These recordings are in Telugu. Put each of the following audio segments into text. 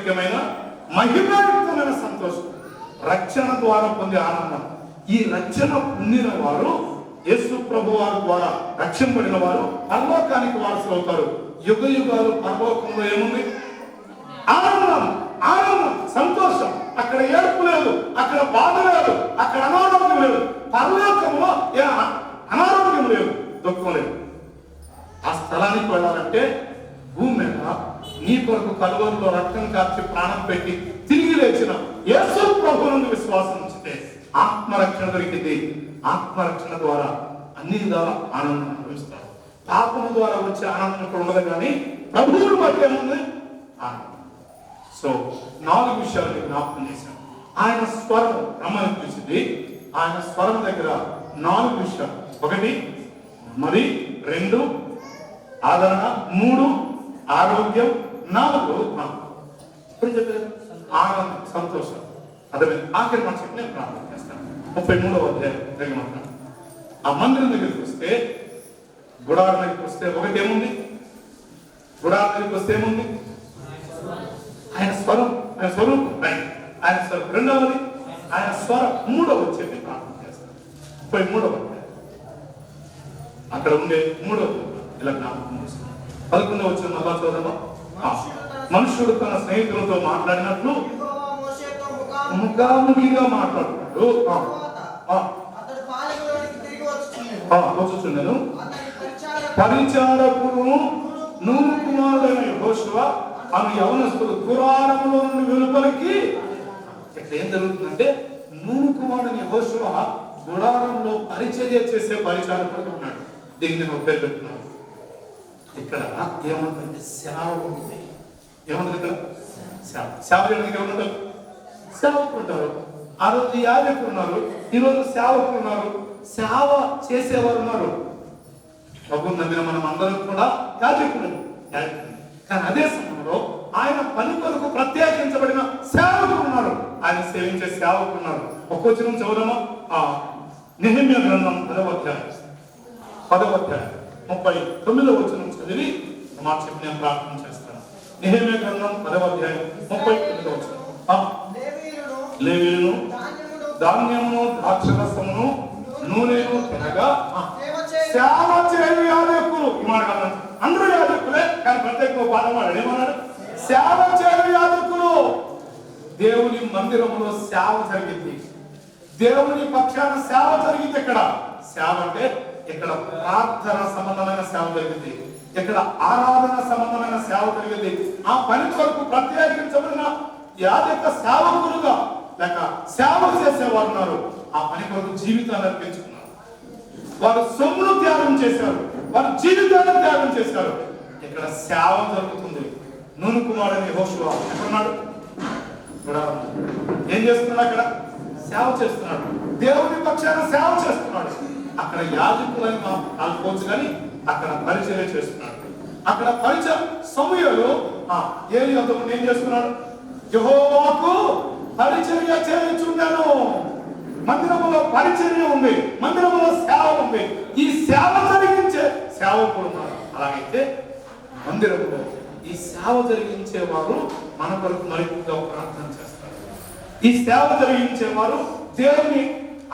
ముఖ్యమైన మహిమాయుక్తమైన సంతోషం. రక్షణ ద్వారా పొందే ఆనందం. ఈ రక్షణ పొందిన వారు యేసు ప్రభు వారి ద్వారా పడిన వారు పరలోకానికి వారసులు అవుతారు. యుగ యుగాలు పరలోకంలో ఏముంది? ఆనందం ఆనందం సంతోషం. అక్కడ ఏడుపు లేదు అక్కడ బాధ లేదు అక్కడ అనారోగ్యం లేదు. పరలోకంలో ఏ అనారోగ్యం లేదు దుఃఖం లేదు ఆ స్థలానికి వెళ్ళాలంటే భూమి మీద నీ కొరకు కలువరిలో రక్తం కార్చి ప్రాణం పెట్టి తిరిగి లేచిన యేసు ప్రభునందు విశ్వాసం ఉంచితే ఆత్మరక్షణ దొరికింది ఆత్మరక్షణ ద్వారా అన్ని విధాల ఆనందం అనుభవిస్తారు. పాపం ద్వారా వచ్చే ఆనందం ఇక్కడ ఉండదు కానీ ప్రభువుని బట్టి ఏముంది ఆనందం సో నాలుగు విషయాలు జ్ఞాపకం చేశాను. ఆయన స్వరం రమ్మని పిలిచింది. ఆయన స్వరం దగ్గర నాలుగు విషయాలు. ఒకటి మరి రెండు ఆదరణ మూడు ఆరోగ్యం నాలుగు ఆనందం సంతోషం. అదే ఆఖరి మాట చెప్పి నేను ప్రార్థన చేస్తాను. ముప్పై మూడవ అధ్యాయం జరిగిన ఆ మందిరం దగ్గరికి వస్తే గుడారం దగ్గరికి వస్తే ఒకటి ఏముంది గుడారం దగ్గరికి వస్తే ఏముంది? ఆయన స్వరం ఆయన స్వరూపం ఆయన ఆయన స్వరం. రెండవది ఆయన స్వరం. మూడవది చెప్పి ప్రార్థన చేస్తాను. ముప్పై మూడవ అక్కడ ఉండే మూడవ ఇలా జ్ఞాపకం చేస్తాను పదకొండవ వచ్చిన మళ్ళా చూద్దామా మనుషుడు తన స్నేహితులతో మాట్లాడినట్లు ముఖాముఖిగా మాట్లాడుతున్నాడు ఆ, పరిచారకును నూరు కుమారుడైన యెహోషువ ఆమె యవనస్తులు పురాణంలో నుండి వెలుపలికి ఇక్కడ ఏం జరుగుతుందంటే నూరు కుమారుడైన యెహోషువ గుడారంలో పరిచర్య చేసే పరిచారకుడు ఉన్నాడు. దీన్ని నేను ఇక్కడ ఏమంటుందంటే సేవ ఉంది. ఏముంది ఇక్కడ? సేవ సేవ చేయడానికి సేవకులు ఉంటారు. ఆ రోజు యాజకులు ఉన్నారు. ఈ రోజు సేవకులు ఉన్నారు. సేవ చేసేవారు ఉన్నారు. ప్రభు నమ్మిన మనం అందరం కూడా యాజకులు. యాజకులు. కానీ అదే సమయంలో ఆయన పని కొరకు ప్రత్యేకించబడిన సేవకులు ఉన్నారు. ఆయన సేవించే సేవకులు ఉన్నారు. ఒక్కొచ్చిన చదువుదామా ఆ నిహిమ్య గ్రంథం పదవ అధ్యాయం. పదవ అధ్యాయం. ముప్పై తొమ్మిదో వచ్చిన చదివి ఒక నేను ప్రార్థన చేస్తాను. నిహమే గ్రంథం పదవ అధ్యాయం ముప్పై తొమ్మిదో వచ్చిన ఆ, లేవీయులను ధాన్యమును ద్రాక్షరసమును నూనెను తినగా ఆ, సేవ చేయు యాజకులు ఈ మాట అందరూ యాదకులే కానీ ప్రత్యేక పాదం వాడు ఏమన్నాడు? సేవ చేయు యాదకులు దేవుని మందిరంలో సేవ జరిగింది. దేవుని పక్షాన సేవ జరిగింది ఇక్కడ సేవ అంటే ఇక్కడ ప్రార్థన సంబంధమైన సేవ జరిగింది ఇక్కడ ఆరాధన సంబంధమైన సేవ జరిగింది ఆ పని కొరకు ప్రత్యేకించబడిన యాజక సేవకులుగా లేక సేవ చేసేవారు ఉన్నారు. ఆ పని కొరకు జీవితాన్ని అర్పించుకున్నారు. వారు సొమ్మును త్యాగం చేశారు. వారు జీవితాన్ని త్యాగం చేశారు. ఇక్కడ సేవ జరుగుతుంది. నూనె కుమారుని హోషువా ఎక్కడున్నాడు? ఏం చేస్తున్నాడు అక్కడ సేవ చేస్తున్నాడు. దేవుని పక్షాన సేవ చేస్తున్నాడు. అక్కడ యాజకులని కలుపుకోవచ్చు కానీ అక్కడ పరిచయం చేస్తున్నాడు అక్కడ పరిచయం సమయంలో ఏలి అతను ఏం చేస్తున్నాడు? యహోవాకు పరిచర్య చేయించున్నాను మందిరములో పరిచర్య ఉంది మందిరములో సేవ ఉంది. ఈ సేవ జరిగించే సేవకుడు ఉన్నారు అలాగైతే మందిరములో ఈ సేవ జరిగించే వారు మన కొరకు మరింతగా ప్రార్థన చేస్తారు. ఈ సేవ జరిగించే వారు దేవుని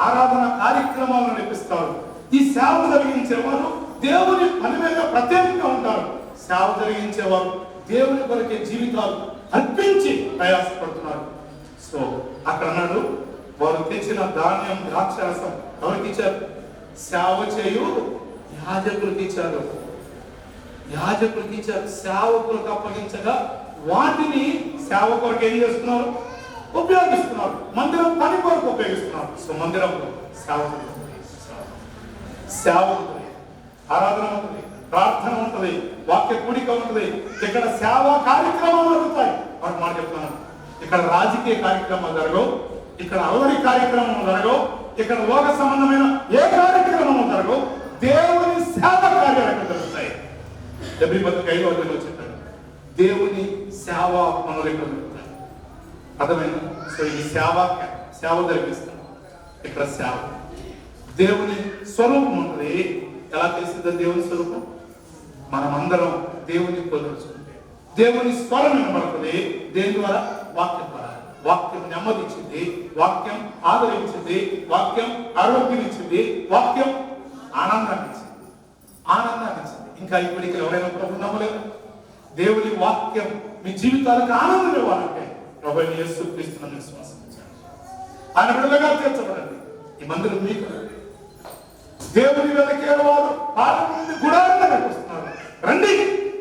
ఆరాధన కార్యక్రమాలను నడిపిస్తారు. ఈ సేవ జరిగించే వారు దేవుని పని మీద ప్రత్యేకంగా ఉంటారు. సేవ జరిగించే వారు దేవుని కొరకే జీవితాలు అర్పించి ప్రయాసపడుతున్నారు. సో అక్కడ అన్నాడు వారు తెచ్చిన ధాన్యం ద్రాక్షరసం ఎవరికి ఇచ్చారు? సేవ చేయు యాజకులకి ఇచ్చారు. యాజకులకి ఇచ్చారు. సేవకులకు అప్పగించగా వాటిని సేవ కొరకు ఏం చేస్తున్నారు? ఉపయోగిస్తున్నారు. మందిరం పని కొరకు ఉపయోగిస్తున్నారు. సో మందిరంలో సేవ సేవ ఉంటుంది. ఆరాధన ఉంటుంది. ప్రార్థన ఉంటుంది. వాక్య కూడిక ఉంటుంది. ఇక్కడ సేవా కార్యక్రమాలు జరుగుతాయి. వాటి మాట చెప్తున్నాను. ఇక్కడ రాజకీయ కార్యక్రమాలు జరగవు. ఇక్కడ అలవరి కార్యక్రమం జరగవు. ఇక్కడ లోక సంబంధమైన ఏ కార్యక్రమం జరగవు. దేవుని సేవ కార్యాలు జరుగుతాయి. డెబ్బై పది ఐదు అధ్యాయంలో చెప్పాడు. దేవుని సేవ పనులు ఇక్కడ జరుగుతాయి అర్థమైంది సో ఈ సేవ సేవ జరిగిస్తాం ఇక్కడ సేవ దేవుని స్వరూపం ఉంటుంది ఎలా తెలిసిందో దేవుని స్వరూపం మనమందరం దేవుని పొందొచ్చుకుంటే దేవుని స్వరం వినబడుతుంది దేని ద్వారా వాక్యం ద్వారా వాక్యం నెమ్మది ఇచ్చింది వాక్యం ఆదరించింది వాక్యం ఆరోగ్యం ఇచ్చింది వాక్యం ఆనందాన్ని ఇచ్చింది ఆనందాన్ని ఇచ్చింది ఇంకా ఇప్పటికి ఎవరైనా ప్రభు నమ్మలేదు దేవుని వాక్యం మీ జీవితాలకు ఆనందం ఇవ్వాలంటే ప్రభు యేసు క్రీస్తున్న విశ్వాసం ఆయన బిడ్డలుగా తీర్చబడండి ఈ మందిరం మీకు దేవుని వెనకే వారు పాలన నుండి గుడారంలో కనిపిస్తున్నారు రండి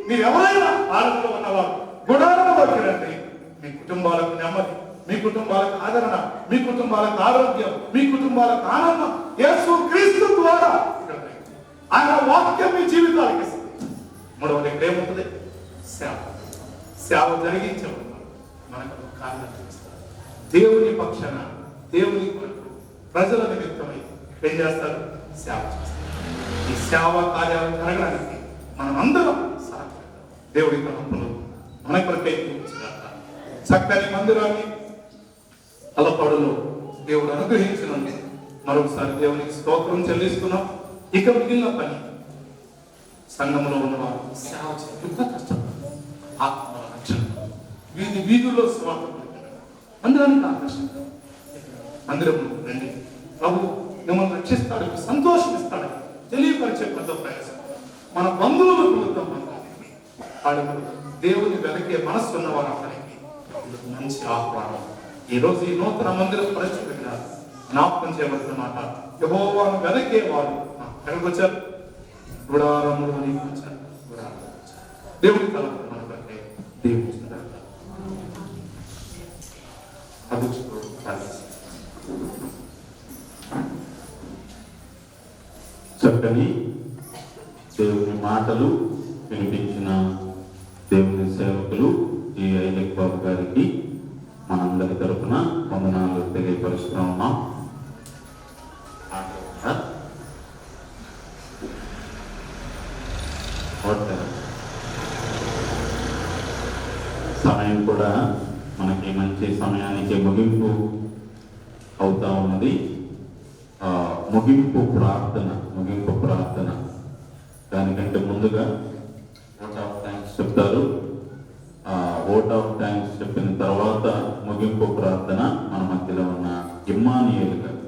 మీరు ఎవరైనా పాలనలో ఉన్నవారు గుడారంలోకి రండి. మీ కుటుంబాలకు నెమ్మది మీ కుటుంబాలకు ఆదరణ మీ కుటుంబాలకు ఆరోగ్యం మీ కుటుంబాలకు ఆనందం. యేసు క్రీస్తు ద్వారా ఆయన వాక్యం మీ జీవితాలకు ఇస్తుంది. మూడవది ఇక్కడ ఏముంటుంది? సేవ. సేవ జరిగించబడుతుంది మనకు ఒక కారణం చూపిస్తారు దేవుని పక్షాన దేవుని కొరకు ప్రజల నిమిత్తమై ఏం చేస్తారు? సేవ చేస్తారు. ఈ సేవ కార్యాలు జరగడానికి మనం అందరం సహకరిద్దాం. దేవుడి తరపును మన కొరకై చక్కని మందిరాన్ని అలపడులో దేవుడు అనుగ్రహించినండి మరొకసారి దేవునికి స్తోత్రం చెల్లిస్తున్నాం. ఇక మిగిలిన పని సంఘంలో ఉన్నవారు సేవ చేయకుండా కష్టపడతారు వీధి వీధుల్లో స్వార్థ అందుకని ఆకర్షణ మందిరంలో రండి. ప్రభు మిమ్మల్ని రక్షిస్తాడు సంతోషం ఇస్తాడు తెలియపరిచే పెద్ద ప్రయాసం. మన బంధువులకు పిలుద్దాం వాళ్ళు దేవుని వెనకే మనస్సు ఉన్నవారు వారందరికీ మంచి ఆహ్వానం. ఈరోజు ఈ నూతన మందిరం పరిస్థితి జ్ఞాపకం చేయవలసిన మాట యహోవాను వెనకే వారు ఎక్కడికి వచ్చారు గుడారములు నీకు వచ్చారు గుడారంలో వచ్చారు. దేవుడి చక్కని దేవుని మాటలు వినిపించిన దేవుని సేవకులు ఈ ఐలక్ బాబు గారికి మనందరి తరపున వందనాలు తెలియపరుస్తూ ఉన్నాం. సమయం కూడా మనకి మంచి సమయానికి ముగింపు అవుతా ఉన్నది. ఆ, ముగింపు ప్రార్థన ముగింపు ముందుగా ఓట్ ఆఫ్ థ్యాంక్స్ చెప్తారు. ఓట్ ఆఫ్ థ్యాంక్స్ చెప్పిన తర్వాత ముగింపు ప్రార్థన మన మధ్యలో ఉన్న ఇమ్మానియల్ గారు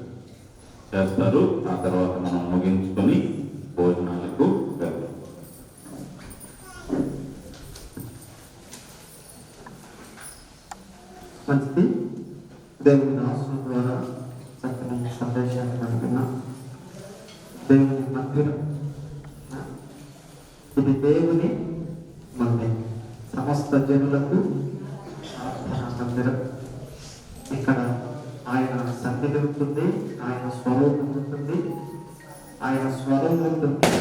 చేస్తారు. ఆ తర్వాత మనం ముగించుకొని భోజనాలకు వెళ్తాం మంచిది దేవుని సమస్త మందిరం ఇక్కడ ఆయన సన్నిధి ఉంటుంది ఆయన స్వరూపం ఉంటుంది ఆయన స్వరం ఉంటుంది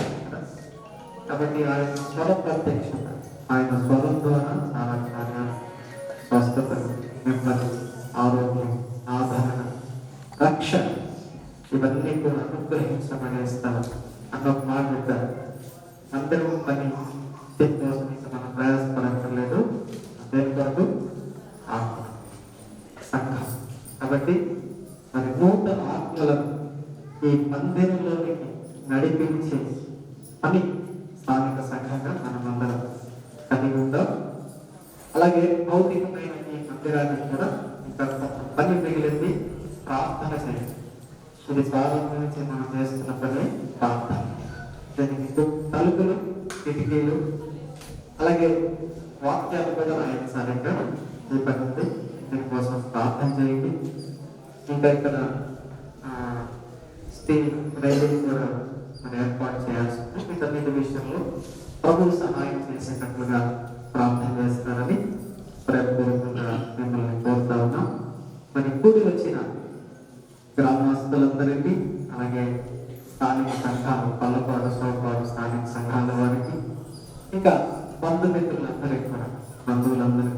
కాబట్టి ఆయన స్వర ప్రత్యక్షత ఆయన స్వరం ద్వారా చాలా కార్యాలు స్వస్థతలు నెమ్మది ఆరోగ్యం ఆదరణ రక్ష ఇవన్నీ కూడా అనుగ్రహించమనే స్థలం అన్న మాట అందరూ పని కోసం మనం ప్రయాసపడక్కర్లేదు దేని కొరకు ఆత్మ సంఘం కాబట్టి మరి నూతన ఆత్మలను ఈ మందిరంలోనికి నడిపించే పని స్థానిక సంఘంగా మనమందరం కలిగి ఉందాం. అలాగే భౌతికమైన ఈ మందిరానికి కూడా ఇంకా పని మిగిలింది ప్రార్థన చేయండి. ఇది ప్రారంభం నుంచి మనం చేస్తున్న పని ప్రార్థన. దీనికి తలుపులు కిటికీలు అలాగే వాక్యాలు కూడా రాయించాలంటే ఈ పని ఉంది. దీనికోసం ప్రార్థన చేయండి. ఇంకా ఇక్కడ స్టీల్ రైలింగ్ కూడా ఏర్పాటు చేయాల్సి ఉంది వీటన్నిటి విషయంలో ప్రభు సహాయం చేసేటట్లుగా ప్రార్థన చేస్తారని ప్రయత్నపూర్వకంగా మిమ్మల్ని కోరుతా ఉన్నాం. మరి కూడి వచ్చిన గ్రామస్తులందరికీ అలాగే స్థానిక సంఘాలు పల్లపాడు సోపాడు స్థానిక సంఘాల వారికి ఇంకా బంధుమిత్రులందరికీ కూడా బంధువులందరికీ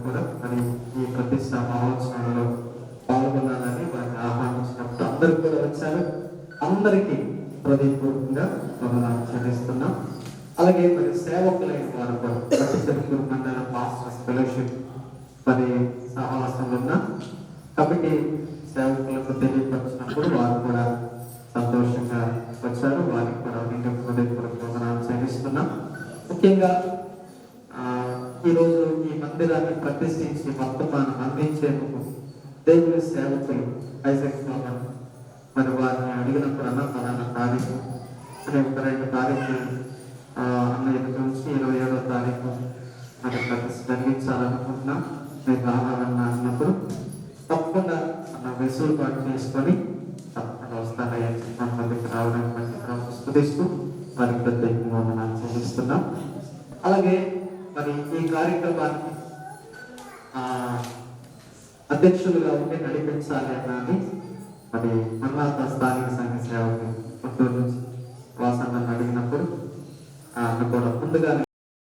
అందరికీ హృదయపూర్వకంగా వందనాలు చెల్లిస్తున్నాం. అలాగే మరి సేవకులైన వారు కూడా ప్రతి మండల మాస్టర్స్ ఫెలోషిప్ మరి సహవాసంలో ఉన్న. కాబట్టి సేవకులకు తెలియపరిచినప్పుడు వారు కూడా సంతోషంగా వచ్చారు. వారికి కూడా ఇంకా హృదయపూర్వక వందనాలు చెల్లిస్తున్నాం. ముఖ్యంగా ఈరోజు ఈ మందిరాన్ని ప్రతిష్ఠించి వర్తమానం అందించేందుకు దేవుని సేవకులు ఐజక్ బాబా మరి వారిని అడిగినప్పుడు అన్న తారీఖు రేపు ఒక రెండు తారీఖు అన్న అన్నయ్య నుంచి ఇరవై ఏడో తారీఖు మరి ప్రతిష్ఠ మీరు రావాలన్నా అన్నప్పుడు తప్పకుండా అన్న వెసులుబాటు చేసుకొని తప్పకుండా వస్తానయ్యా మన మందికి రావడానికి బట్టి ప్రభు వారికి ప్రత్యేకంగా వందనాలు చెల్లిస్తున్నాం. అలాగే మరి ఈ కార్యక్రమానికి అధ్యక్షులుగా ఉండి నడిపించాలి అన్నది మరి తర్వాత స్థానిక సంఘ సేవకు గుంటూరు నుంచి వాసన్న అడిగినప్పుడు ఆ, అన్న కూడా ముందుగానే